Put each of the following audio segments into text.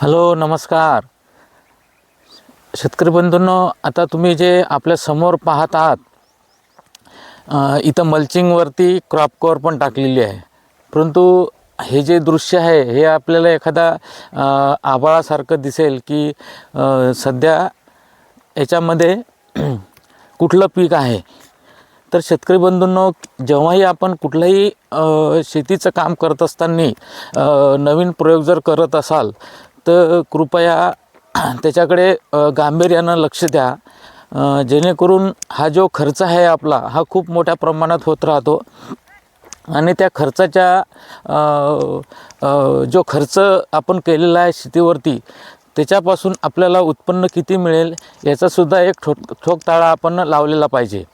Hello नमस्कार. शेतकरी बंधूंनो आता तुम्ही जे आपल्यासमोर पाहत आहात इथं मल्चिंगवरती क्रॉप कवर पण टाकलेली आहे. परंतु हे जे दृश्य आहे हे आपल्याला एखादा आभाळासारखं दिसेल की सध्या याच्यामध्ये कुठलं पीक आहे. तर शेतकरी बंधूंनो जेव्हाही आपण कुठलंही शेतीचं काम करत असताना नवीन प्रयोग जर करत असाल तर कृपया त्याच्याकडे गांभीर्यानं लक्ष द्या. जेणेकरून हा जो खर्च आहे आपला हा खूप मोठ्या प्रमाणात होत राहतो. आणि त्या खर्चाच्या जो खर्च आपण केलेला आहे शेतीवरती त्याच्यापासून आपल्याला उत्पन्न किती मिळेल याचासुद्धा एक ठोक ठोकताळा आपण लावलेला पाहिजे.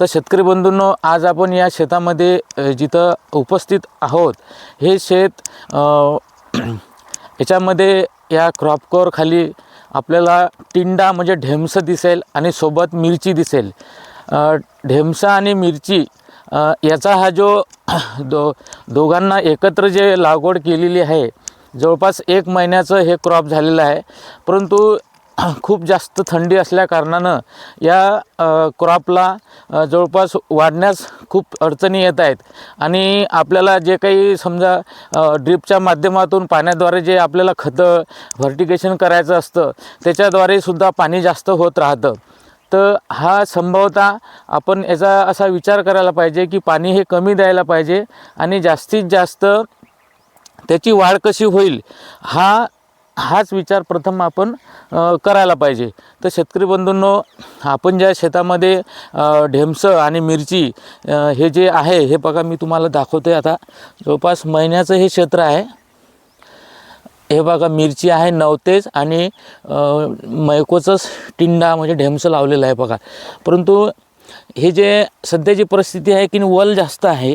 तर शेतकरी बंधूंनो आज आपण या शेतामध्ये जिथं उपस्थित आहोत हे शेत याच्यामध्ये या क्रॉपकोर खाली आपल्याला टिंडा म्हणजे ढेमसं दिसेल आणि सोबत मिरची दिसेल. ढेमसा आणि मिरची याचा हा जो दो दोघांना एकत्र जे लागवड केलेली आहे जवळपास एक महिन्याचं हे क्रॉप झालेलं आहे. परंतु खूप जास्त थंडी असल्याकारणानं या क्रॉपला जवळपास वाढण्यास खूप अडचणी येत आहेत. आणि आपल्याला जे काही समजा ड्रिपच्या माध्यमातून पाण्याद्वारे जे आपल्याला खतं व्हर्टिकेशन करायचं असतं त्याच्याद्वारे सुद्धा पाणी जास्त होत राहतं. तर हा संभवतः आपण याचा असा विचार करायला पाहिजे की पाणी हे कमी द्यायला पाहिजे आणि जास्तीत जास्त त्याची वाढ कशी होईल हा हाच विचार प्रथम आपण करायला पाहिजे. तर शेतकरी बंधूंनो आपण ज्या शेतामध्ये ढेमसं आणि मिरची हे जे आहे हे बघा मी तुम्हाला दाखवतो आहे आता. जवळपास महिन्याचं हे क्षेत्र आहे. हे बघा मिरची आहे नवतेज आणि मैकोचंच टिंडा म्हणजे ढेमसं लावलेलं आहे बघा. परंतु हे जे सध्याची परिस्थिती आहे की वल जास्त आहे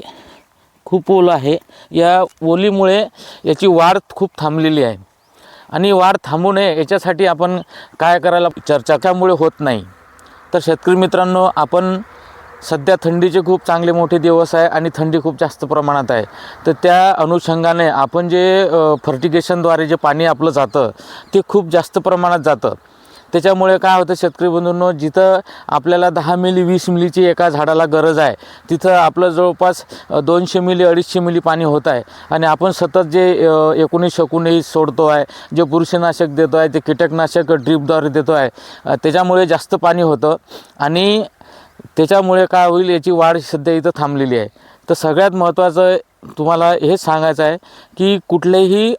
खूप ओल आहे या ओलीमुळे याची वाढ खूप थांबलेली आहे. आणि वाढ थांबू नये याच्यासाठी आपण काय करायला चर्चा त्यामुळे होत नाही. तर शेतकरी मित्रांनो आपण सध्या थंडीचे खूप चांगले मोठे दिवस आहे आणि थंडी खूप जास्त प्रमाणात आहे. तर त्या अनुषंगाने आपण जे फर्टिगेशनद्वारे जे पाणी आपलं जातं ते खूप जास्त प्रमाणात जातं. त्याच्यामुळे काय होतं शेतकरी बंधूंनो जिथं आपल्याला दहा मिली वीस मिलीची एका झाडाला गरज आहे तिथं आपलं जवळपास दोनशे मिली अडीचशे मिली पाणी होत आहे. आणि आपण सतत जे एकोणीस एकोणीस सोडतो आहे जे बुरशीनाशक देतो आहे ते कीटकनाशक ड्रीपद्वारे देतो आहे त्याच्यामुळे जास्त पाणी होतं. आणि त्याच्यामुळे काय होईल याची वाढ सध्या इथं थांबलेली आहे. तर सगळ्यात महत्त्वाचं तुम्हाला हेच सांगायचं आहे की कुठलेही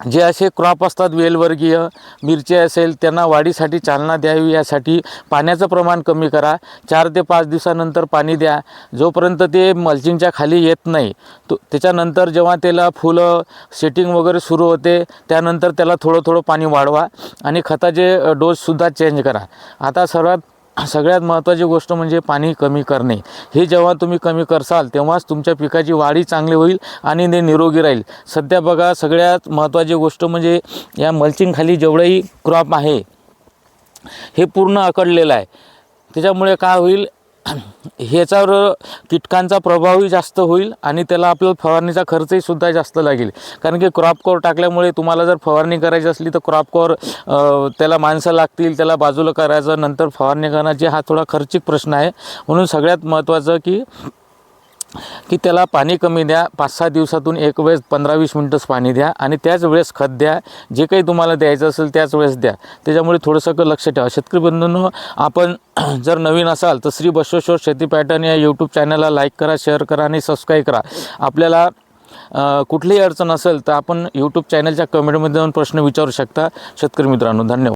जे असे क्रॉप असतात वेलवर्गीय मिरची असेल त्यांना वाढीसाठी चालना द्यावी यासाठी पाण्याचं प्रमाण कमी करा. चार ते पाच दिवसानंतर पाणी द्या. जोपर्यंत ते मल्चिंगच्या खाली येत नाही तो त्याच्यानंतर जेव्हा त्याला फुलं सेटिंग वगैरे सुरू होते त्यानंतर त्याला थोडं थोडं पाणी वाढवा आणि खताचे डोससुद्धा चेंज करा. आता सर्वात सगळ्यात महत्त्वाची गोष्ट म्हणजे पाणी कमी करणे. हे जेव्हा तुम्ही कमी करसाल तेव्हाच तुमच्या पिकाची वाढी चांगली होईल आणि ते निरोगी राहील. सध्या बघा सगळ्यात महत्त्वाची गोष्ट म्हणजे या मल्चिंगखाली जेवढंही क्रॉप आहे हे पूर्ण अकडलेलं आहे. त्याच्यामुळे काय होईल ह्याच्यावर कीटकांचा प्रभावही जास्त होईल आणि त्याला आपल्याला फवारणीचा खर्चही सुद्धा जास्त लागेल. कारण की क्रॉप कवर टाकल्यामुळे तुम्हाला जर फवारणी करायची असली तर क्रॉप कवर त्याला माणसं लागतील त्याला बाजूला करायचं नंतर फवारणी करण्याची हा थोडा खर्चिक प्रश्न आहे. म्हणून सगळ्यात महत्त्वाचं की की त्याला पाणी कमी द्या पाच सहा दिवसातून एक वेळेस पंधरा वीस मिनटंच पाणी द्या आणि त्याच वेळेस खत द्या. जे काही तुम्हाला द्यायचं असेल त्याच वेळेस द्या. त्याच्यामुळे थोडंसं लक्ष ठेवा. शेतकरी बंधूंनो आपण जर नवीन असाल तर श्री बसवेश्वर शेती पॅटर्न या यूट्यूब चॅनलला लाईक करा शेअर करा आणि सबस्क्राईब करा. आपल्याला कुठलीही अडचण असेल तर आपण यूट्यूब चॅनलच्या कमेंटमध्ये जाऊन प्रश्न विचारू शकता. शेतकरी मित्रांनो धन्यवाद.